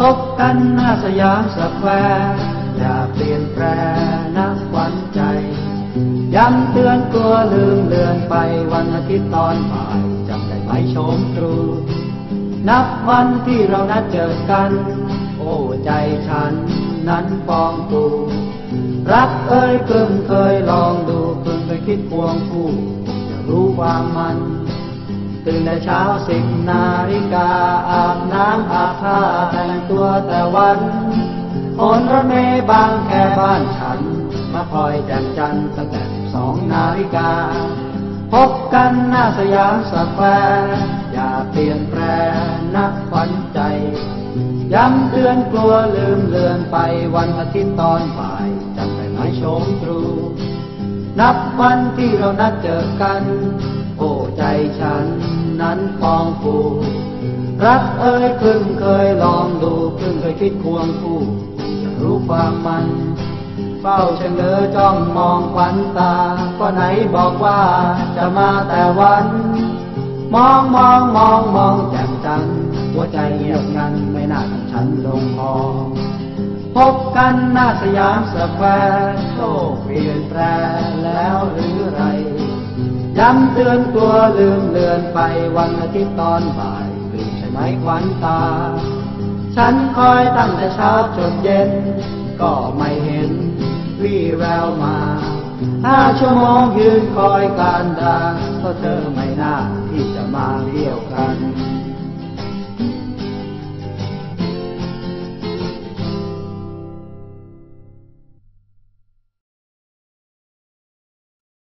พบกันหน้าสยามสแควร์อย่าเปลี่ยนแปลนักวันใจ ย้ำเตือนกลัวลืมเลือนไปวันอาทิตย์ตอนบ่ายจำได้ไหมชมตรู นับวันที่เรานัดเจอกัน โอ้ใจฉันนั้นปองปูรักเอ้ยเพิ่งเคยลองดูเพิ่งเคยคิดควงคู่จะรู้ความมัน ตื่นแต่เช้าสิบนาฬิกาอาบน้ำอาบผ้าแต่งตัวแต่วันโอนรถเมย์บางแค่บ้านฉัน มาคอยแจมจันตั้งแต่สองนาฬิกา พบกันหน้าสยามสแควร์อย่าเปลี่ยนแปลนักฝันใจ ย้ำเตือนกลัวลืมเลือนไปวันอาทิตย์ตอนบ่ายจำได้ไหมโชมตรู นับวันที่เรานัดเจอกัน ใจฉันนั้นปองปูรักเอ้ยเพิ่งเคยลองดูเพิ่งเคยคิดควงคู่รู้ความมันเฝ้าเชงเอจ้องมองควันตาก็ไหนบอกว่าจะมาแต่วัน มองมองมองมองแจ่มจันหัวใจเงียบงันไม่น่าทำฉันลงคอพบกันหน้าสยามสแควร์โลกเปลี่ยนแปลงแล้วหรือไร ย้ำเตือนตัวลืมเลือนไปวันอาทิตย์ตอนบ่ายลืมใช่ไหมควันตา ฉันคอยตั้งแต่เช้าจนเย็น ก็ไม่เห็นวี่แววมาห้าชั่วโมงยืนคอยการดาเพราะเธอไม่น่าที่จะมาเที่ยวกัน